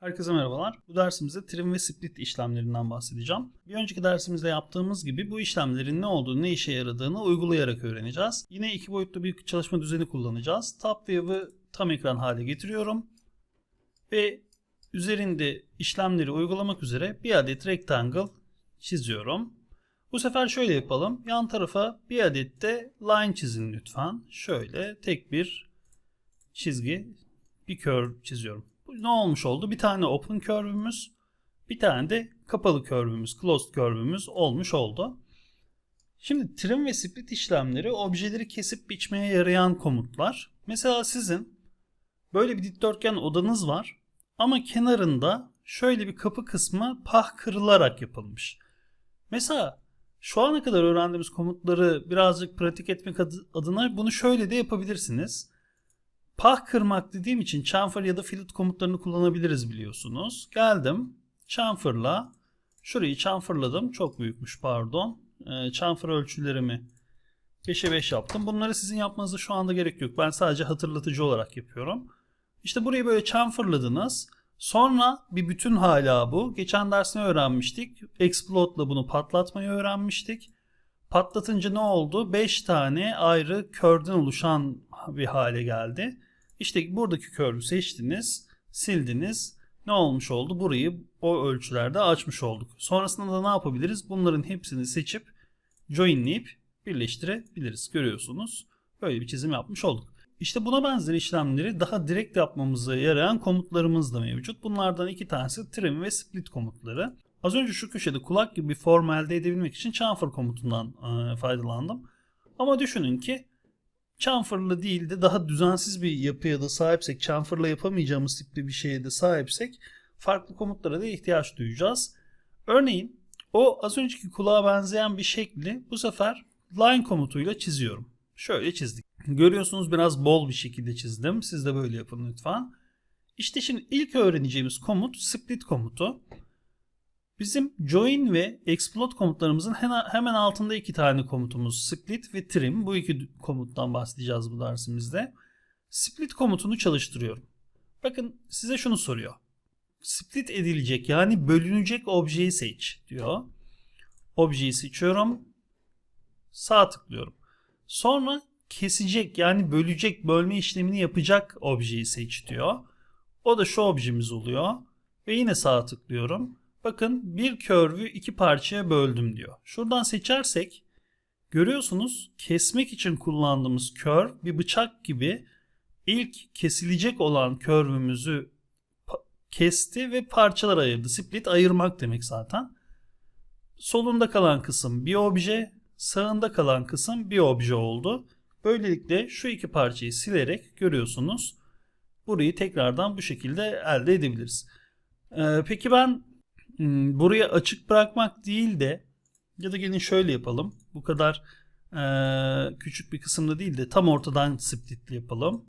Herkese merhabalar. Bu dersimizde trim ve split işlemlerinden bahsedeceğim. Bir önceki dersimizde yaptığımız gibi bu işlemlerin ne olduğunu, ne işe yaradığını uygulayarak öğreneceğiz. Yine iki boyutlu bir çalışma düzeni kullanacağız. Top view'ı tam ekran hale getiriyorum. Ve üzerinde işlemleri uygulamak üzere bir adet rectangle çiziyorum. Bu sefer şöyle yapalım. Yan tarafa bir adet de line çizin lütfen. Şöyle tek bir çizgi, bir curve çiziyorum. Ne olmuş oldu? Bir tane open curve'ümüz, bir tane de kapalı curve'ümüz, closed curve'ümüz olmuş oldu. Şimdi trim ve split işlemleri objeleri kesip biçmeye yarayan komutlar. Mesela sizin böyle bir dikdörtgen odanız var ama kenarında şöyle bir kapı kısmı pah kırılarak yapılmış. Mesela şu ana kadar öğrendiğimiz komutları birazcık pratik etmek adına bunu şöyle de yapabilirsiniz. Pah kırmak dediğim için chamfer ya da fillet komutlarını kullanabiliriz biliyorsunuz. Geldim chamfer'la şurayı chamfer'ladım. Çok büyükmüş pardon. E, chamfer ölçülerimi 5'e 5 yaptım. Bunları sizin yapmanıza şu anda gerek yok. Ben sadece hatırlatıcı olarak yapıyorum. İşte burayı böyle chamfer'ladınız. Sonra bir bütün hala bu. Geçen dersinde öğrenmiştik. Explode'la bunu patlatmayı öğrenmiştik. Patlatınca ne oldu? 5 tane ayrı curve'den oluşan bir hale geldi. İşte buradaki curve'ü seçtiniz, sildiniz. Ne olmuş oldu? Burayı o ölçülerde açmış olduk. Sonrasında da ne yapabiliriz? Bunların hepsini seçip joinleyip birleştirebiliriz. Görüyorsunuz. Böyle bir çizim yapmış olduk. İşte buna benzer işlemleri daha direkt yapmamıza yarayan komutlarımız da mevcut. Bunlardan iki tanesi trim ve split komutları. Az önce şu köşede kulak gibi bir form elde edebilmek için chamfer komutundan faydalandım. Ama düşünün ki chamfer'lı değil de daha düzensiz bir yapıya da sahipsek, chamfer'la yapamayacağımız tipte bir şeye de sahipsek farklı komutlara da ihtiyaç duyacağız. Örneğin o az önceki kulağa benzeyen bir şekli bu sefer line komutuyla çiziyorum. Şöyle çizdik. Görüyorsunuz biraz bol bir şekilde çizdim. Siz de böyle yapın lütfen. İşte şimdi ilk öğreneceğimiz komut split komutu. Bizim join ve explode komutlarımızın hemen altında iki tane komutumuz split ve trim. Bu iki komuttan bahsedeceğiz bu dersimizde. Split komutunu çalıştırıyorum. Bakın size şunu soruyor. Split edilecek yani bölünecek objeyi seç diyor. Objeyi seçiyorum. Sağ tıklıyorum. Sonra kesecek yani bölecek bölme işlemini yapacak objeyi seç diyor. O da şu objemiz oluyor. Ve yine sağ tıklıyorum. Bakın bir curve'ü iki parçaya böldüm diyor. Şuradan seçersek görüyorsunuz kesmek için kullandığımız curve bir bıçak gibi ilk kesilecek olan curve'ümüzü kesti ve parçalar ayırdı. Split ayırmak demek zaten. Solunda kalan kısım bir obje, sağında kalan kısım bir obje oldu. Böylelikle şu iki parçayı silerek görüyorsunuz burayı tekrardan bu şekilde elde edebiliriz. Ee, peki ben buraya açık bırakmak değil de ya da gelin şöyle yapalım. Bu kadar e, küçük bir kısımda değil de tam ortadan splitli yapalım.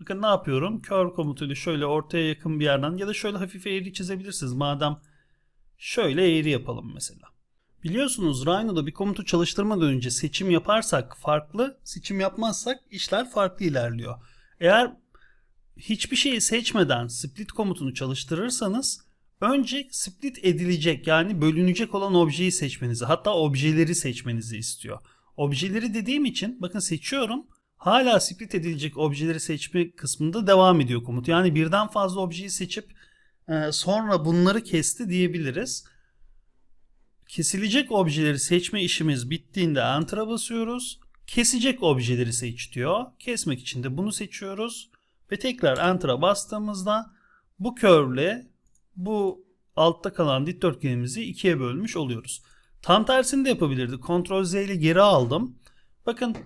Bakın ne yapıyorum? Curve komutuyla şöyle ortaya yakın bir yerden ya da şöyle hafif eğri çizebilirsiniz. Madem şöyle eğri yapalım mesela. Biliyorsunuz Rhino'da bir komutu çalıştırmadan önce seçim yaparsak farklı, seçim yapmazsak işler farklı ilerliyor. Eğer hiçbir şeyi seçmeden split komutunu çalıştırırsanız Önce split edilecek yani bölünecek olan objeyi seçmenizi hatta objeleri seçmenizi istiyor. Objeleri dediğim için bakın seçiyorum. Hala split edilecek objeleri seçme kısmında devam ediyor komut. Yani birden fazla objeyi seçip e, sonra bunları kesti diyebiliriz. Kesilecek objeleri seçme işimiz bittiğinde Enter'a basıyoruz. Kesecek objeleri seç diyor. Kesmek için de bunu seçiyoruz. Ve tekrar Enter'a bastığımızda bu curve'le bu altta kalan dikdörtgenimizi ikiye bölmüş oluyoruz. Tam tersini de yapabilirdik. Ctrl Z ile geri aldım. Bakın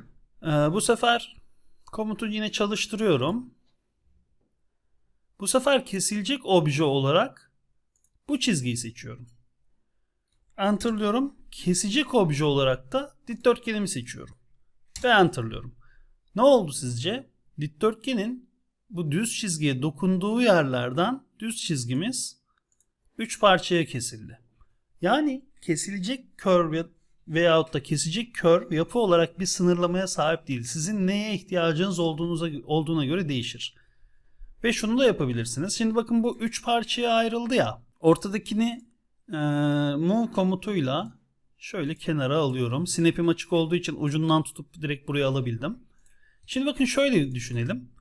e, bu sefer komutu yine çalıştırıyorum. Bu sefer kesilecek obje olarak bu çizgiyi seçiyorum. Enter'lıyorum. Kesecek obje olarak da dikdörtgenimi seçiyorum. Ve enter'lıyorum. Ne oldu sizce? Dikdörtgenin bu düz çizgiye dokunduğu yerlerden düz çizgimiz 3 parçaya kesildi. Yani kesilecek curve veyahut da kesecek curve yapı olarak bir sınırlamaya sahip değil. Sizin neye ihtiyacınız olduğunuza, olduğuna göre değişir. Ve şunu da yapabilirsiniz. Şimdi bakın bu 3 parçaya ayrıldı ya. Ortadakini e, move komutuyla şöyle kenara alıyorum. Snap'im açık olduğu için ucundan tutup direkt buraya alabildim. Şimdi bakın şöyle düşünelim.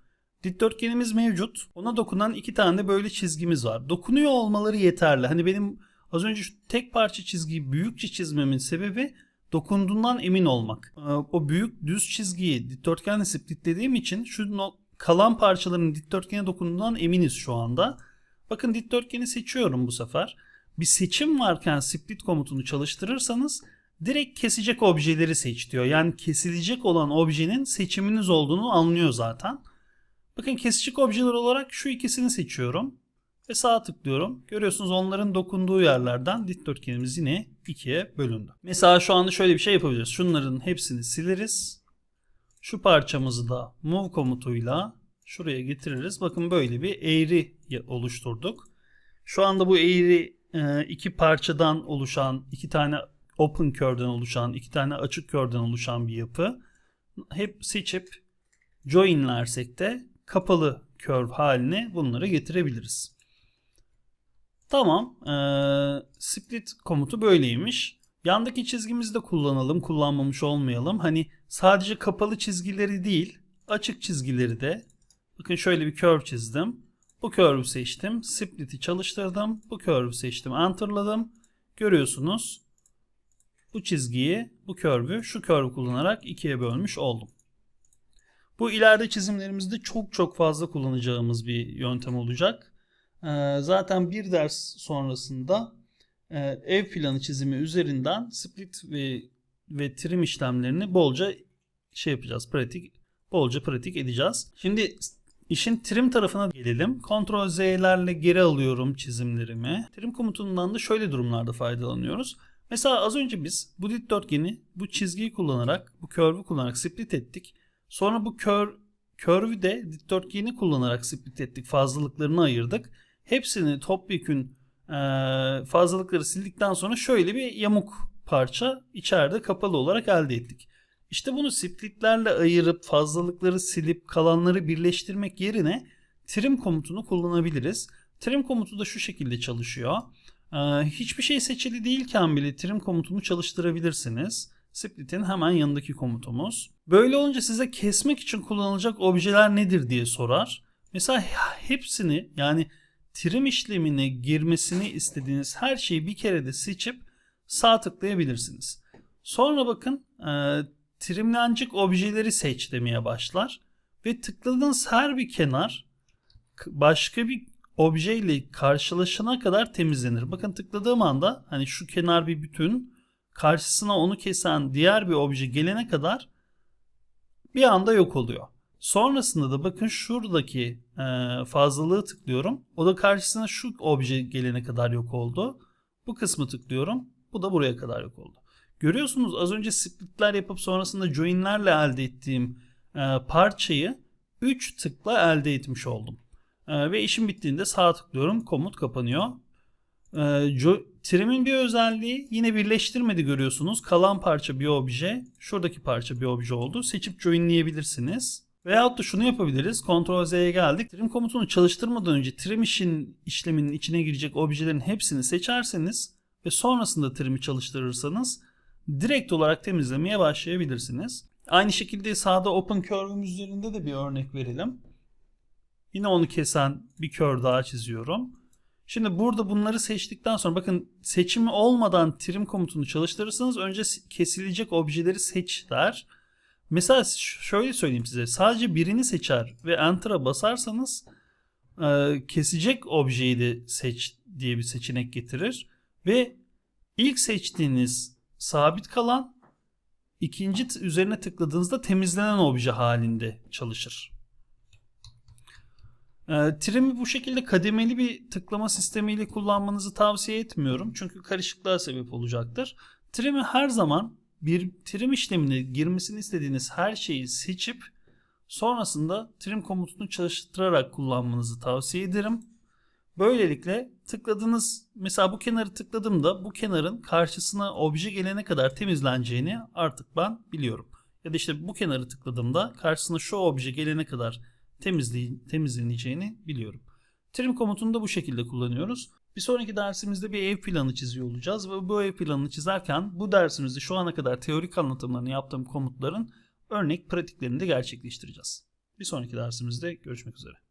Dikdörtgenimiz mevcut. Ona dokunan iki tane böyle çizgimiz var. Dokunuyor olmaları yeterli. Hani benim az önce şu tek parça çizgiyi büyükçe çizmemin sebebi dokunduğundan emin olmak. Ee, O büyük düz çizgiyi dikdörtgenle splitlediğim için şu kalan parçaların dikdörtgene dokunduğundan eminiz şu anda. Bakın dikdörtgeni seçiyorum bu sefer. Bir seçim varken split komutunu çalıştırırsanız direkt kesecek objeleri seç diyor. Yani kesilecek olan objenin seçiminiz olduğunu anlıyor zaten. Bakın kesecek objeler olarak şu ikisini seçiyorum. Ve sağ tıklıyorum. Görüyorsunuz onların dokunduğu yerlerden dikdörtgenimiz yine ikiye bölündü. Mesela şu anda şöyle bir şey yapabiliriz. Şunların hepsini sileriz. Şu parçamızı da move komutuyla şuraya getiririz. Bakın böyle bir eğri oluşturduk. Şu anda bu eğri e, iki parçadan oluşan, iki tane open curve'den oluşan, iki tane açık curve'den oluşan bir yapı. Hep seçip joinlersek de kapalı curve haline bunları getirebiliriz. Tamam. Ee, split komutu böyleymiş. Yandaki çizgimizi de kullanalım. Kullanmamış olmayalım. Hani sadece kapalı çizgileri değil açık çizgileri de. Bakın şöyle bir curve çizdim. Bu curve'ü seçtim. Split'i çalıştırdım. Bu curve'ü seçtim. Enter'ladım. Görüyorsunuz. Bu çizgiyi, bu curve'ü şu curve kullanarak ikiye bölmüş oldum. Bu ileride çizimlerimizde çok çok fazla kullanacağımız bir yöntem olacak. Ee, zaten bir ders sonrasında e, ev planı çizimi üzerinden split ve ve trim işlemlerini bolca şey yapacağız. Pratik bolca pratik edeceğiz. Şimdi işin trim tarafına gelelim. Ctrl Z'lerle geri alıyorum çizimlerimi. Trim komutundan da şöyle durumlarda faydalanıyoruz. Mesela az önce biz bu dikdörtgeni bu çizgiyi kullanarak, bu curve'ü kullanarak split ettik. Sonra bu kör, curve'ü de dikdörtgeni kullanarak split ettik. Fazlalıklarını ayırdık. Hepsini topyekün e, fazlalıkları sildikten sonra şöyle bir yamuk parça içeride kapalı olarak elde ettik. İşte bunu splitlerle ayırıp fazlalıkları silip kalanları birleştirmek yerine trim komutunu kullanabiliriz. Trim komutu da şu şekilde çalışıyor. Ee, hiçbir şey seçili değilken bile trim komutunu çalıştırabilirsiniz. Split'in hemen yanındaki komutumuz. Böyle olunca size kesmek için kullanılacak objeler nedir diye sorar. Mesela hepsini yani trim işlemine girmesini istediğiniz her şeyi bir kere de seçip sağ tıklayabilirsiniz. Sonra bakın e, trimlenecek objeleri seç demeye başlar. Ve tıkladığınız her bir kenar başka bir objeyle karşılaşana kadar temizlenir. Bakın tıkladığım anda hani şu kenar bir bütün karşısına onu kesen diğer bir obje gelene kadar bir anda yok oluyor. Sonrasında da bakın şuradaki e, fazlalığı tıklıyorum. O da karşısına şu obje gelene kadar yok oldu. Bu kısmı tıklıyorum. Bu da buraya kadar yok oldu. Görüyorsunuz az önce splitler yapıp sonrasında joinlerle elde ettiğim e, parçayı 3 tıkla elde etmiş oldum. E, ve işim bittiğinde sağ tıklıyorum. Komut kapanıyor. Trim'in bir özelliği yine birleştirmedi görüyorsunuz. Kalan parça bir obje. Şuradaki parça bir obje oldu. Seçip joinleyebilirsiniz. Veyahut da şunu yapabiliriz. Ctrl Z'ye geldik. Trim komutunu çalıştırmadan önce trim işin işleminin içine girecek objelerin hepsini seçerseniz ve sonrasında trim'i çalıştırırsanız direkt olarak temizlemeye başlayabilirsiniz. Aynı şekilde sağda Open Curve'üm üzerinde de bir örnek verelim. Yine onu kesen bir curve daha çiziyorum. Şimdi burada bunları seçtikten sonra bakın seçimi olmadan trim komutunu çalıştırırsanız önce kesilecek objeleri seç der. Mesela şöyle söyleyeyim size sadece birini seçer ve enter'a basarsanız e, kesecek objeyi de seç diye bir seçenek getirir. Ve ilk seçtiğiniz sabit kalan ikinci üzerine tıkladığınızda temizlenen obje halinde çalışır. E, trim'i bu şekilde kademeli bir tıklama sistemiyle kullanmanızı tavsiye etmiyorum. Çünkü karışıklığa sebep olacaktır. Trim'i her zaman bir trim işlemine girmesini istediğiniz her şeyi seçip sonrasında trim komutunu çalıştırarak kullanmanızı tavsiye ederim. Böylelikle tıkladığınız mesela bu kenarı tıkladığımda bu kenarın karşısına obje gelene kadar temizleneceğini artık ben biliyorum. Ya da işte bu kenarı tıkladığımda karşısına şu obje gelene kadar temizleneceğini biliyorum. Trim komutunu da bu şekilde kullanıyoruz. Bir sonraki dersimizde bir ev planı çiziyor olacağız ve bu ev planını çizerken bu dersimizde şu ana kadar teorik anlatımlarını yaptığım komutların örnek pratiklerini de gerçekleştireceğiz. Bir sonraki dersimizde görüşmek üzere.